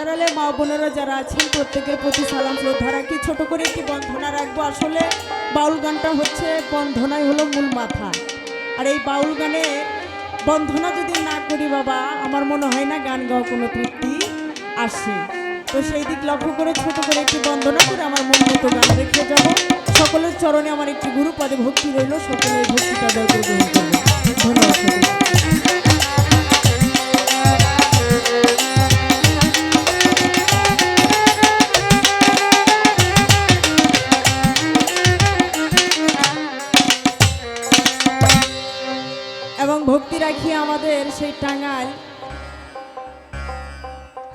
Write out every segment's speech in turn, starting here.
আড়ালে মা বোনেরা যারা আছেন, প্রত্যেকের প্রতি সালাম শ্রদ্ধা রাখি। ছোট করে একটি বন্ধনা রাখব। আসলে বাউল গানটা হচ্ছে বন্ধনাই হলো মূল মাথা। আর এই বাউল গানে বন্ধনা যদি না করি বাবা, আমার মনে হয় না গান গাওয়া কোনো তৃপ্তি আসে। তো সেই দিক লক্ষ্য করে ছোট করে একটি বন্দনা করে আমার মন মতো গান রেখে যাব। সকলের চরণে আমার একটি গুরু পদে ভক্তি রইল। সকলের ভক্তিটা দয় করে ধন্যবাদ। টাঙ্গাইল।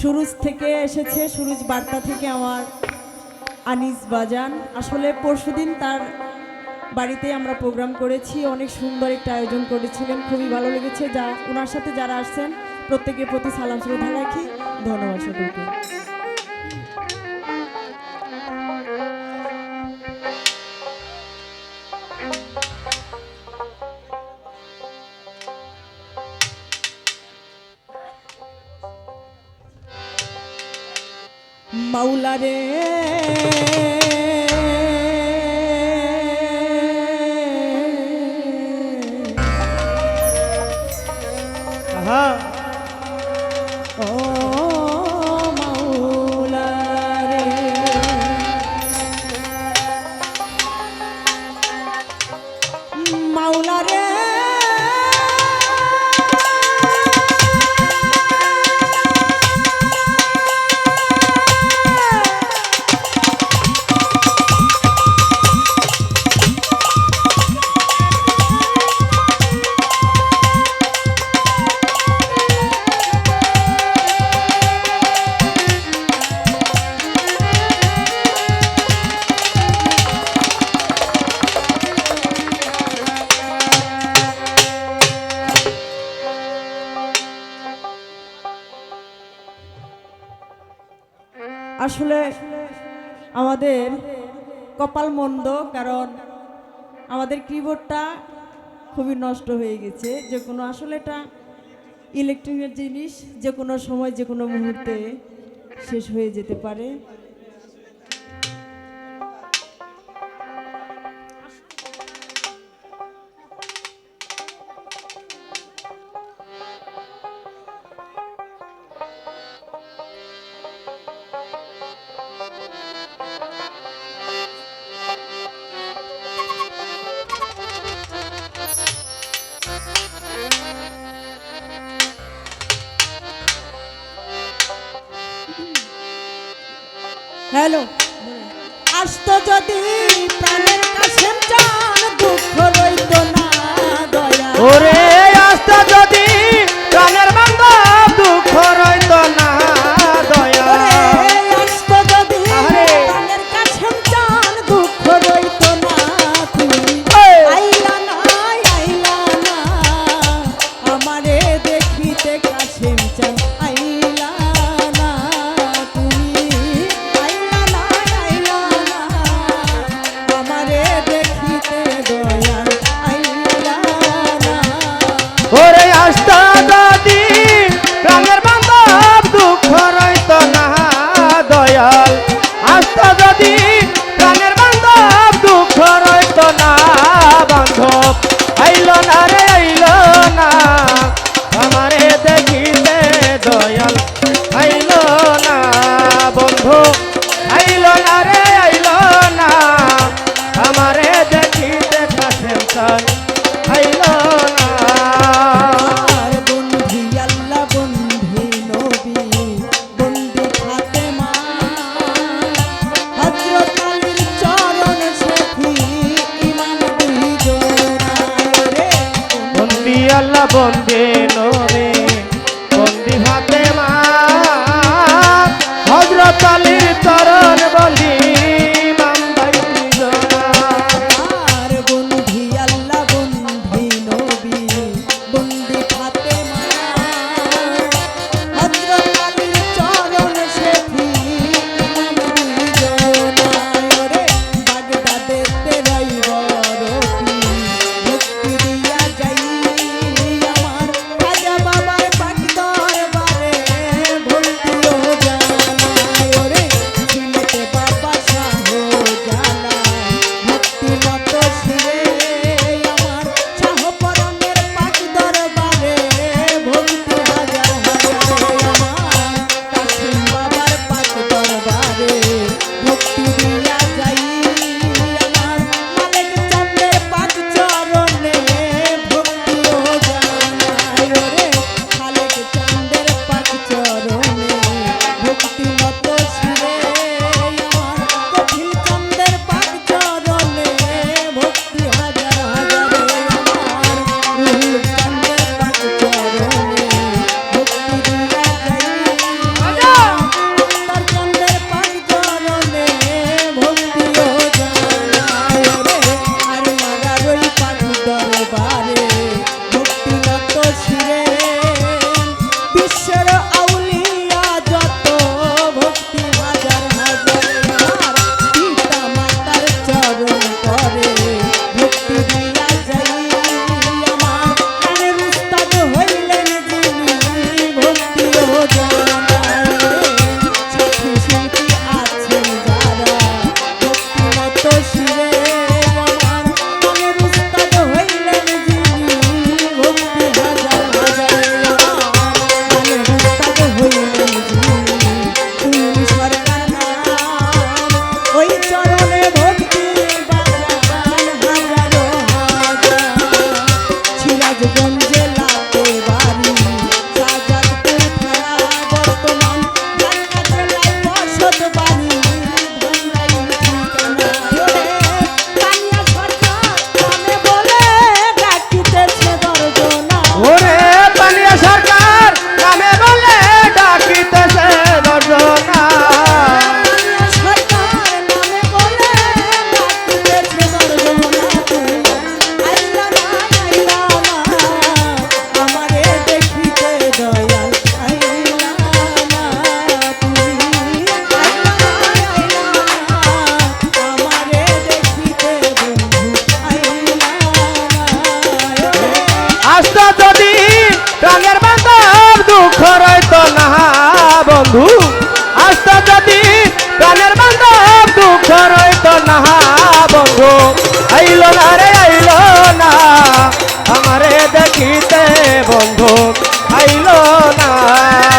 সুরুজ থেকে এসেছে, সুরুজ বার্তা থেকে আমার আনিস বাজান। আসলে পরশুদিন তার বাড়িতে আমরা প্রোগ্রাম করেছি, অনেক সুন্দর একটা আয়োজন করেছিলেন, খুবই ভালো লেগেছে। যা ওনার সাথে যারা আসছেন, প্রত্যেকের প্রতি সালাম শ্রদ্ধা রাখি। ধন্যবাদ সকলকে। মাওলা রে। আসলে আমাদের কপাল মন্দ, কারণ আমাদের কিবোর্ডটা খুবই নষ্ট হয়ে গেছে। যে কোনো আসলে এটা ইলেকট্রিকের জিনিস, যে কোনো সময়, যে কোনো মুহূর্তে শেষ হয়ে যেতে পারে। হ্যালো। আসতো যদি প্রাণের কাছে দুঃখ রইত না দয়া। ওরে Total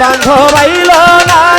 বান্ধব আইল না।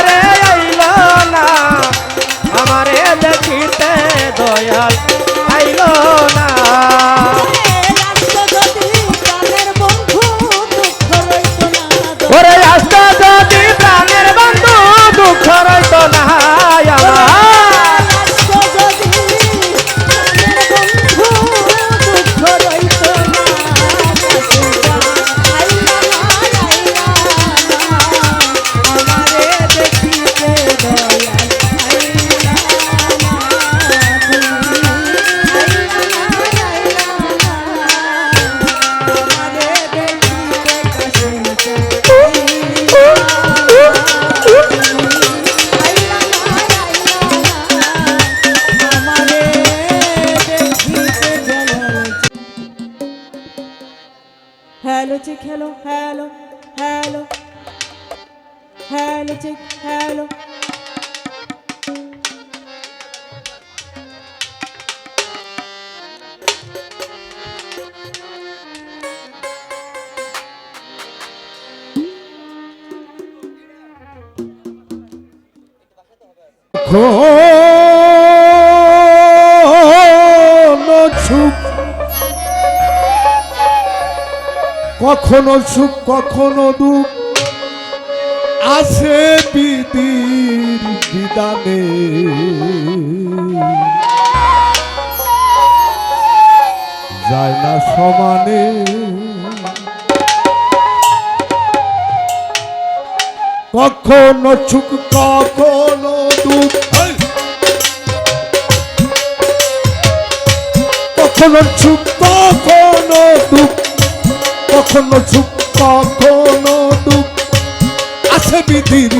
Hello check hello hello hello hello check কখনো সুখ, কখনো দুঃখ। আসে বিদির বিদানে যায় না সমানে। কখনো সুখ, কখনো দুঃখ। কখনো সুখ, কখনো দুঃখ। কখনো সুখ কখনো দুঃখ আছে বিধির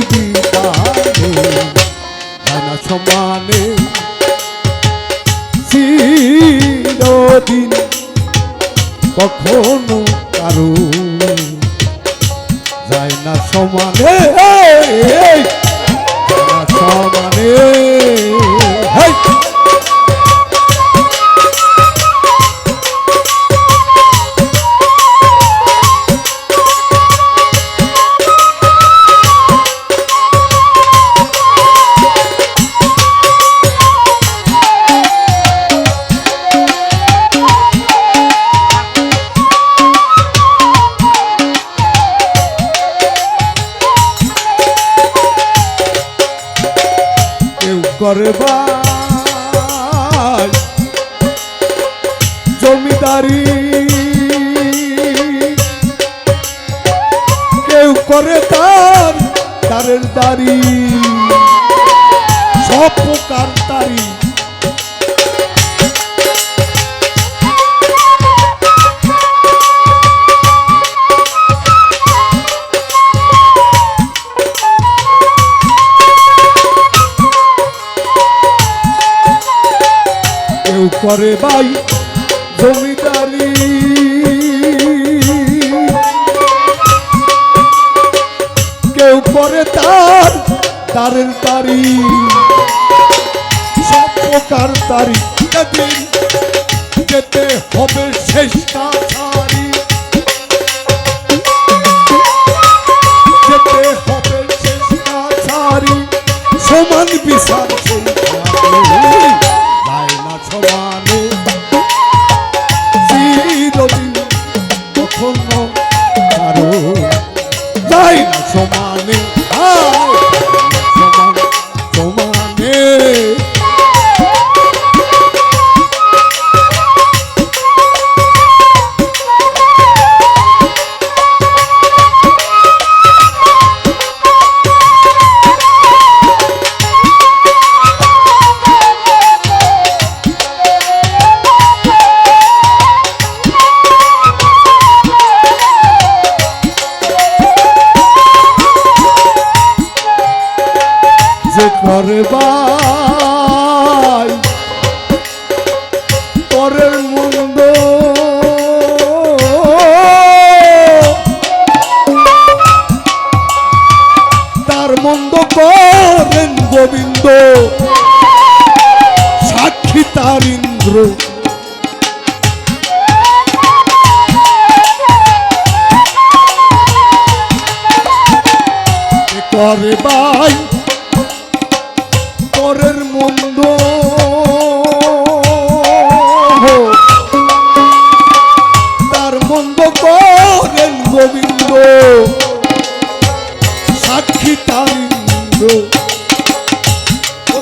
জানা সমানে। চিরদিন কখনো কারও যায় না সমানে। সমানে। কেউ করে ভাই জমিদারি কেউ করে তার তারের দাড়ি। সব প্রকার তারি করে ভাই, জমিদারি। কেউ করে তার, তারের তারি। সব প্রকার তারি যেদিন যেতে হবে শেষ সমান সেইখানে। গোবিন্দ সাক্ষী তার ইন্দ্র।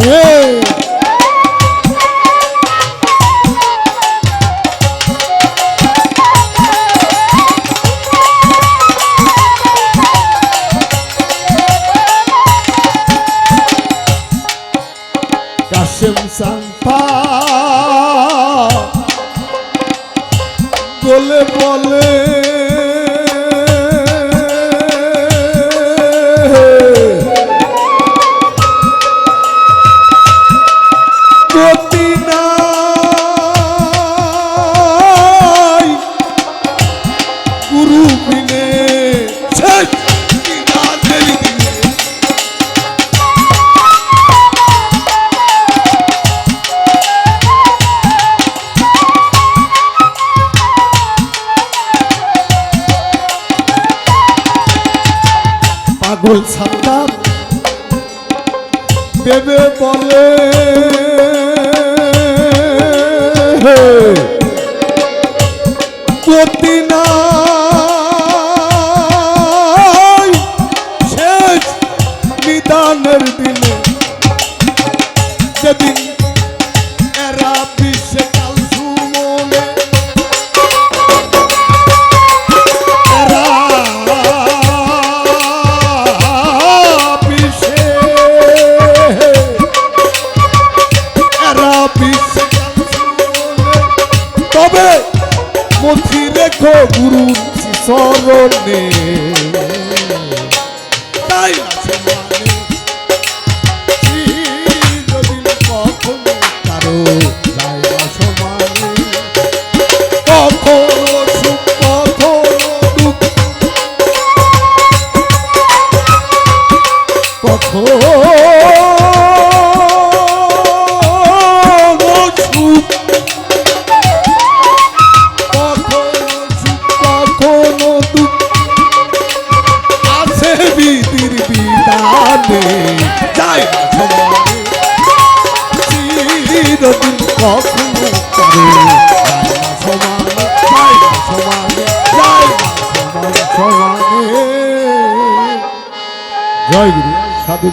Whoa! গতি নাই। গুরু বিনে পাগল বলে। হ্যাঁ। হে জীবনে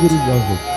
guri já,